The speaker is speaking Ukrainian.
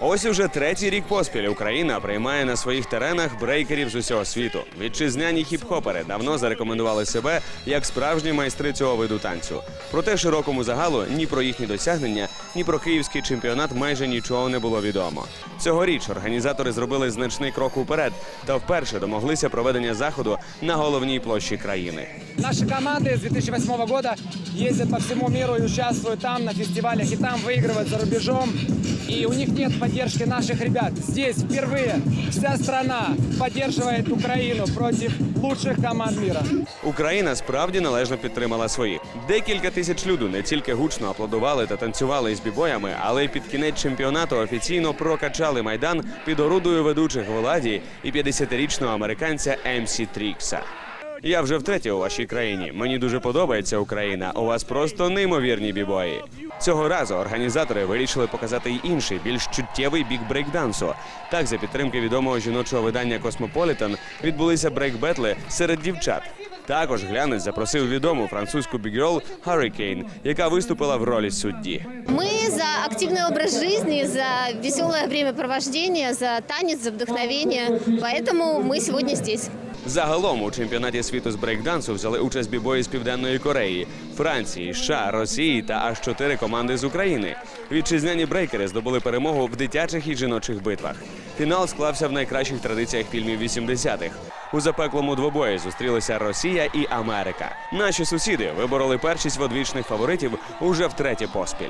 Ось уже третій рік поспіль Україна приймає на своїх теренах брейкерів з усього світу. Вітчизняні хіп-хопери давно зарекомендували себе як справжні майстри цього виду танцю. Проте широкому загалу ні про їхні досягнення, ні про київський чемпіонат майже нічого не було відомо. Цьогоріч організатори зробили значний крок уперед та вперше домоглися проведення заходу на головній площі країни. Наши команды с 2008 года ездят по всему миру и участвуют там на фестивалях, и там выигрывают за рубежом. И у них нет поддержки наших ребят. Здесь впервые вся страна поддерживает Украину против лучших команд мира. Україна справді належно підтримала своїх. Декілька тисяч люду не тільки гучно аплодували та танцювали із бібоями, але й під кінець чемпіонату офіційно прокачали майдан під орудою ведучих владі і 50-річного американця МС Трікса. Я вже втретє у вашій країні. Мені дуже подобається Україна. У вас просто неймовірні бібої. Цього разу організатори вирішили показати й інший, більш чуттєвий бік брейкдансу. Так, за підтримки відомого жіночого видання Космополітен відбулися брейк-бетли серед дівчат. Також глянець запросив відому французьку бігрол Hurricane, яка виступила в ролі судді. Мы за активный образ жизни, за веселое времяпровождение, за танец, за вдохновение. Поэтому мы сегодня здесь. Загалом у чемпіонаті світу з брейкдансу взяли участь бібої з Південної Кореї, Франції, США, Росії та аж чотири команди з України. Вітчизняні брейкери здобули перемогу в дитячих і жіночих битвах. Фінал склався в найкращих традиціях фільмів 80-х. У запеклому двобої зустрілися Росія і Америка. Наші сусіди вибороли першість в одвічних фаворитів уже втретє поспіль.